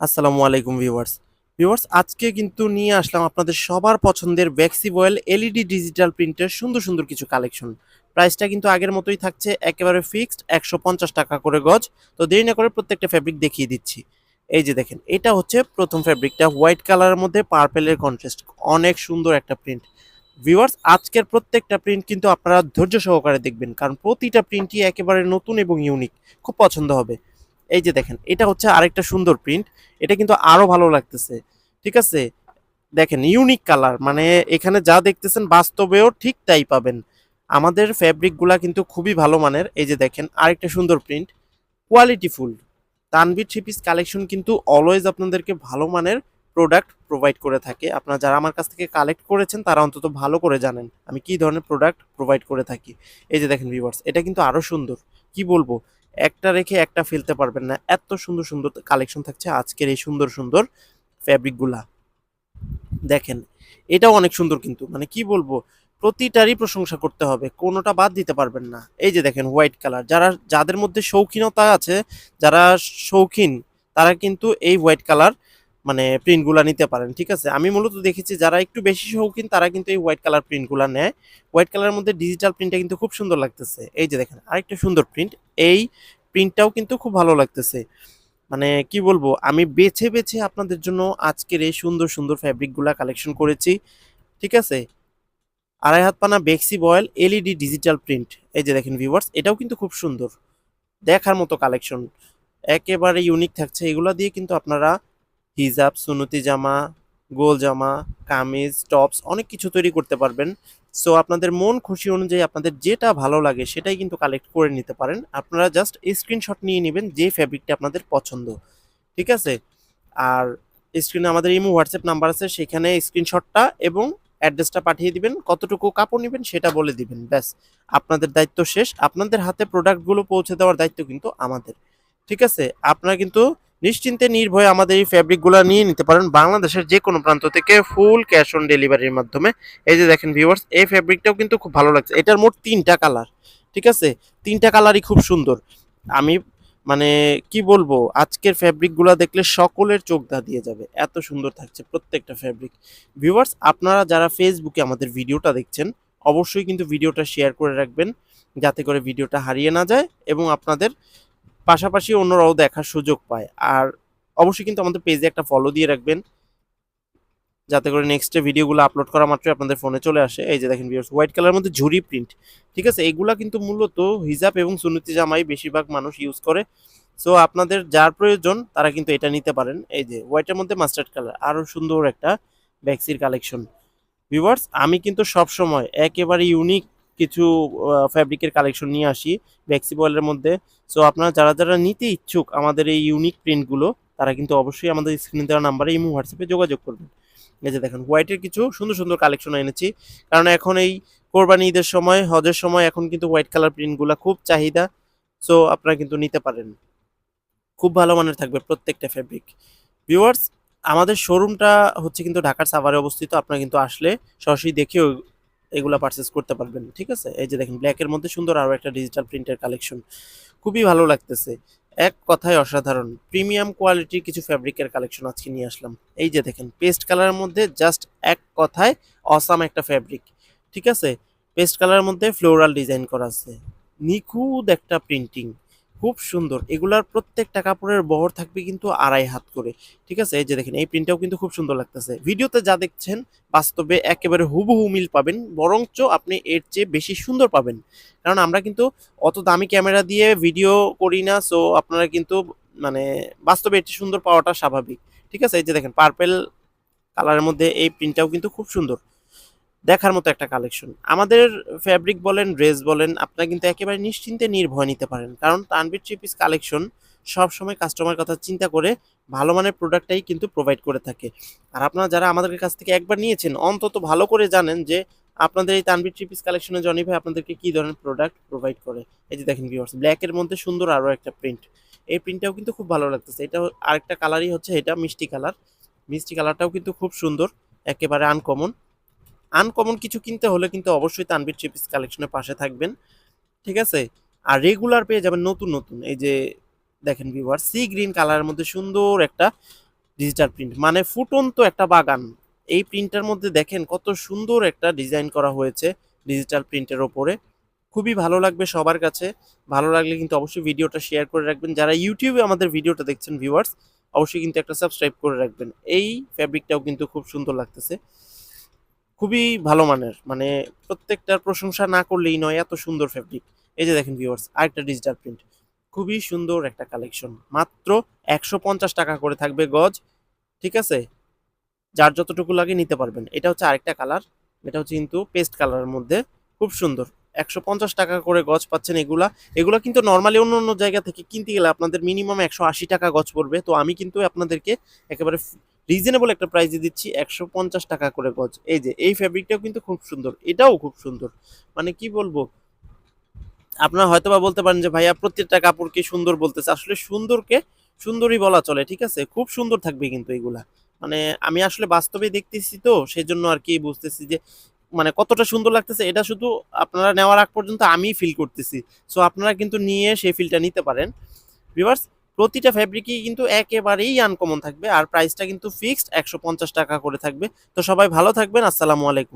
আসসালামু আলাইকুম viewers. Viewers, আজকে কিন্তু নিয়ে আসলাম আপনাদের সবার পছন্দের বয়েল এলইডি ডিজিটাল প্রিন্টের সুন্দর সুন্দর কিছু কালেকশন প্রাইসটা কিন্তু আগের মতোই থাকছে, একেবারে ফিক্সড একশো পঞ্চাশ টাকা করে গজ। তো দেরি না করে প্রত্যেকটা ফ্যাব্রিক দেখিয়ে দিচ্ছি। এই যে দেখেন, এটা হচ্ছে প্রথম ফ্যাব্রিকটা হোয়াইট কালারের মধ্যে পার্পেলের কন্ট্রাস্ট অনেক সুন্দর একটা প্রিন্ট ভিউয়ার্স, আজকের প্রত্যেকটা প্রিন্ট কিন্তু আপনারা ধৈর্য সহকারে দেখবেন, কারণ প্রতিটা প্রিন্টই একেবারে নতুন এবং ইউনিক খুব পছন্দ হবে। এই যে দেখেন, এটা হচ্ছে আরেকটা সুন্দর প্রিন্ট এটা কিন্তু আরও ভালো লাগতেছে, ঠিক আছে? দেখেন ইউনিক কালার মানে এখানে যা দেখতেছেন বাস্তবেও ঠিক তাই পাবেন। আমাদের ফ্যাব্রিকগুলা কিন্তু খুবই ভালো মানের, এই যে দেখেন, আরেকটা সুন্দর প্রিন্ট কোয়ালিটি ফুল তানবির থ্রি পিস কালেকশন কিন্তু অলওয়েজ আপনাদেরকে ভালো মানের প্রোডাক্ট প্রোভাইড করে থাকে। আপনারা যারা আমার কাছ থেকে কালেক্ট করেছেন, তারা অন্তত ভালো করে জানেন আমি কি ধরনের প্রোডাক্ট প্রোভাইড করে থাকি। এই যে দেখেন ভিউয়ার্স এটা কিন্তু আরও সুন্দর। কি বলব? একটা রেখে একটা ফেলতে পারবেন না। এত সুন্দর সুন্দর কালেকশন থাকছে আজকের এই সুন্দর সুন্দর ফ্যাব্রিকগুলা দেখেন, এটাও অনেক সুন্দর কিন্তু। মানে কি বলব, প্রতিটারই প্রশংসা করতে হবে, কোনোটা বাদ দিতে পারবেন না। এই যে দেখেন হোয়াইট কালার যারা, যাদের মধ্যে শৌখিনতা আছে, যারা শৌখিন, তারা কিন্তু এই হোয়াইট কালার মানে প্রিন্টগুলো নিতে পারেন, ঠিক আছে? আমি মূলত দেখেছি যারা একটু বেশি শৌখিন, তারা কিন্তু এই হোয়াইট কালার প্রিন্টগুলো নেয়। হোয়াইট কালারের মধ্যে ডিজিটাল প্রিন্টটা কিন্তু খুব সুন্দর লাগতেছে। এই যে দেখেন, আরেকটা সুন্দর প্রিন্ট এই প্রিন্টটাও কিন্তু খুব ভালো লাগতেছে। মানে কি বলব, আমি বেছে বেছে আপনাদের জন্য আজকের এই সুন্দর সুন্দর ফ্যাব্রিকগুলা কালেকশন করেছি, ঠিক আছে? আড়াই হাত পানা বেক্সি বয়েল এলইডি ডিজিটাল প্রিন্ট এই যে দেখেন ভিউয়ার্স এটাও কিন্তু খুব সুন্দর। দেখার মতো কালেকশন একেবারে ইউনিক থাকছে। এগুলো দিয়ে কিন্তু আপনারা হিজাব সুনতি জামা, গোল জামা, কামিজ, টপস অনেক কিছু তৈরি করতে পারবেন। সো আপনাদের মন খুশি অনুযায়ী আপনাদের যেটা ভালো লাগে সেটাই কিন্তু কালেক্ট করে নিতে পারেন। আপনারা জাস্ট স্ক্রিনশট নিয়ে নেবেন যে ফ্যাব্রিকটা আপনাদের পছন্দ। ঠিক আছে? আর স্ক্রিনে আমাদের ইমো হোয়াটসঅ্যাপ নাম্বার আছে, সেখানে স্ক্রিনশটটা এবং অ্যাড্রেসটা পাঠিয়ে দিবেন। কতটুকু কাপড় নেবেন সেটা বলে দিবেন। ব্যাস, আপনাদের দায়িত্ব শেষ। আপনাদের হাতে প্রোডাক্টগুলো পৌঁছে দেওয়ার দায়িত্ব কিন্তু আমাদের। ঠিক আছে? আপনারা কিন্তু নিশ্চিন্তে নির্ভয়ে আমাদের এই ফ্যাব্রিকগুলো নিয়ে নিতে পারেন বাংলাদেশের যে কোনো প্রান্ত থেকে ফুল ক্যাশ অন ডেলিভারির মাধ্যমে। এই যে দেখেন ভিউয়ার্স এই ফ্যাব্রিকটাও কিন্তু খুব ভালো লাগছে। এটার মোট তিনটা কালার ঠিক আছে? তিনটা কালারই খুব সুন্দর। আমি মানে কি বলব, আজকের ফ্যাব্রিকগুলো দেখলে সকলের চোখ দা দিয়ে যাবে। এত সুন্দর থাকছে প্রত্যেকটা ফ্যাব্রিক ভিউয়ার্স আপনারা যারা ফেসবুকে আমাদের ভিডিওটা দেখছেন, অবশ্যই কিন্তু ভিডিওটা শেয়ার করে রাখবেন, যাতে করে ভিডিওটা হারিয়ে না যায় এবং আপনাদের পাশাপাশি অন্যরাও দেখার সুযোগ পায়। আর অবশ্যই কিন্তু আমাদের পেজে একটা ফলো দিয়ে রাখবেন। যাতে করে নেক্সটে ভিডিওগুলো আপলোড করা মাত্রই আপনাদের ফোনে চলে আসে। এই যে দেখেন ভিউয়ার্স হোয়াইট কালারের মধ্যে ঝুরি প্রিন্ট ঠিক আছে? এগুলা কিন্তু মূলত হিজাব এবং সুন্নতি জামাই বেশিরভাগ মানুষ ইউজ করে। সো আপনাদের যার প্রয়োজন, তারা কিন্তু এটা নিতে পারেন। এই যে হোয়াইটের মধ্যে মাস্টার্ড কালার আরও সুন্দর একটা ব্যাক্সির কালেকশন ভিউয়ার্স আমি কিন্তু সব সময় একেবারে ইউনিক কিছু ফ্যাব্রিকের কালেকশন নিয়ে আসি ব্যাক্সি বয়েলের মধ্যে। সো আপনারা যারা যারা নিতে ইচ্ছুক আমাদের এই ইউনিক প্রিন্টগুলো তারা কিন্তু অবশ্যই আমাদের স্ক্রিনে দেওয়া নাম্বারে ইমো হোয়াটসঅ্যাপে যোগাযোগ করবেন। এই যে দেখেন হোয়াইটের কিছু সুন্দর সুন্দর কালেকশন এনেছি। কারণ এখন এই কোরবানি ঈদের সময়, হজের সময় এখন কিন্তু হোয়াইট কালার প্রিন্টগুলো খুব চাহিদা। সো আপনারা কিন্তু নিতে পারেন। খুব ভালো মানের থাকবে প্রত্যেকটা ফ্যাব্রিক ভিউয়ার্স আমাদের শোরুমটা হচ্ছে কিন্তু ঢাকার সাভারে অবস্থিত। আপনারা কিন্তু আসলে সরাসরি দেখেও এগুলা পারচেস করতে পারবেন, ঠিক আছে? এই যে দেখেন ব্ল্যাকের মধ্যে সুন্দর আরও একটা ডিজিটাল প্রিন্টের কালেকশন খুবই ভালো লাগতেছে। এক কথায় অসাধারণ প্রিমিয়াম কোয়ালিটির কিছু ফ্যাব্রিকের কালেকশন আজকে নিয়ে আসলাম। এই যে দেখেন পেস্ট কালারের মধ্যে জাস্ট এক কথায় অসাম একটা ফ্যাব্রিক ঠিক আছে? পেস্ট কালারের মধ্যে ফ্লোরাল ডিজাইন করা আছে। নিখুঁত একটা প্রিন্টিং খুব সুন্দর। এগুলার প্রত্যেকটা কাপড়ের বহর থাকবে কিন্তু আড়াই হাত করে, ঠিক আছে? এই যে দেখেন, এই প্রিন্টটাও কিন্তু খুব সুন্দর লাগতেছে। ভিডিওতে যা দেখছেন, বাস্তবে একেবারে হুবহু মিল পাবেন, বরঞ্চ আপনি এর চেয়ে বেশি সুন্দর পাবেন। কারণ আমরা কিন্তু অত দামি ক্যামেরা দিয়ে ভিডিও করি না, সো আপনারা কিন্তু মানে বাস্তবে এর সুন্দর পাওয়াটা স্বাভাবিক, ঠিক আছে? এই যে দেখেন পার্পেল কালারের মধ্যে এই প্রিন্টটাও কিন্তু খুব সুন্দর। দেখার মতো একটা কালেকশন আমাদের ফ্যাব্রিক বলেন ড্রেস বলেন, আপনারা কিন্তু একেবারে নিশ্চিন্তে নির্ভয় নিতে পারেন। কারণ তানবির থ্রি পিস কালেকশন সবসময় কাস্টমার কথা চিন্তা করে ভালো মানের প্রোডাক্টটাই কিন্তু প্রোভাইড করে থাকে। আর আপনারা যারা আমাদের কাছ থেকে একবার নিয়েছেন, অন্তত ভালো করে জানেন যে আপনাদের এই তানবির থ্রি পিস কালেকশনে জনি ভাই আপনাদেরকে কি ধরনের প্রোডাক্ট প্রোভাইড করে। এই যে দেখেন ভিউয়ার্স ব্ল্যাকের মধ্যে সুন্দর আরও একটা প্রিন্ট এই প্রিন্টটাও কিন্তু খুব ভালো লাগতেছে। এটা আরেকটা কালারই হচ্ছে, এটা মিষ্টি কালার মিষ্টি কালারটাও কিন্তু খুব সুন্দর, একেবারে আনকমন আনকমন কিছু কিনতে হলে কিন্তু অবশ্যই তানবির থ্রি পিস কালেকশনের পাশে থাকবেন। ঠিক আছে? আর রেগুলার পেয়ে যাবেন নতুন নতুন। এই যে দেখেন ভিউয়ার সি গ্রিন কালারের মধ্যে সুন্দর একটা ডিজিটাল প্রিন্ট মানে ফুটন্ত একটা বাগান। এই প্রিন্টের মধ্যে দেখেন কত সুন্দর একটা ডিজাইন করা হয়েছে ডিজিটাল প্রিন্টের ওপরে। খুবই ভালো লাগবে সবার কাছে। ভালো লাগলে কিন্তু অবশ্যই ভিডিওটা শেয়ার করে রাখবেন। যারা ইউটিউবে আমাদের ভিডিওটা দেখছেন ভিউয়ার্স অবশ্যই কিন্তু একটা সাবস্ক্রাইব করে রাখবেন। এই ফ্যাব্রিকটাও কিন্তু খুব সুন্দর লাগতেছে। খুবই ভালো মানের। মানে প্রত্যেকটার প্রশংসা না করলেই নয়, এত সুন্দর ফ্যাব্রিক এই যে দেখেন ভিউয়ার্স আরেকটা ডিজিটাল প্রিন্ট খুবই সুন্দর একটা কালেকশন মাত্র একশো পঞ্চাশ টাকা করে থাকবে গজ, ঠিক আছে? যার যতটুকু লাগে নিতে পারবেন। এটা হচ্ছে আরেকটা কালার এটা হচ্ছে কিন্তু পেস্ট কালারের মধ্যে। খুব সুন্দর। একশো পঞ্চাশ টাকা করে গজ পাচ্ছেন এগুলা। এগুলা কিন্তু নর্মালি অন্য অন্য জায়গা থেকে কিনতে গেলে আপনাদের মিনিমাম একশো আশি টাকা গজ পড়বে। তো আমি কিন্তু আপনাদেরকে একেবারে রিজনেবল একটা প্রাইসে দিচ্ছি, একশো পঞ্চাশ টাকা করে গজ। এই যে, এই ফ্যাব্রিকটাও কিন্তু খুব সুন্দর, এটাও খুব সুন্দর। মানে কি বলব? আপনারা হয়তো বা বলতে পারেন যে, ভাইয়া, প্রত্যেকটা কাপড়কে সুন্দর বলতেছে? আসলে সুন্দরকে সুন্দরই বলা চলে, ঠিক আছে? খুব সুন্দর থাকবে কিন্তু এগুলা। মানে আমি আসলে বাস্তবে দেখতেছি তো সেই জন্য আর কি বুঝতেছি যে মানে কতটা সুন্দর লাগতেছে, এটা শুধু আপনারা নেওয়ার আগ পর্যন্ত আমি ফিল করতেছি। সো আপনারা কিন্তু নিয়ে সেই ফিলটা নিতে পারেন। ভিউয়ার্স প্রতিটা ফ্যাব্রিকই কিন্তু একেবারেই আনকমন থাকবে। আর প্রাইসটা কিন্তু ফিক্সড একশো পঞ্চাশ টাকা করে থাকবে। তো সবাই ভালো থাকবেন। আসসালামু আলাইকুম।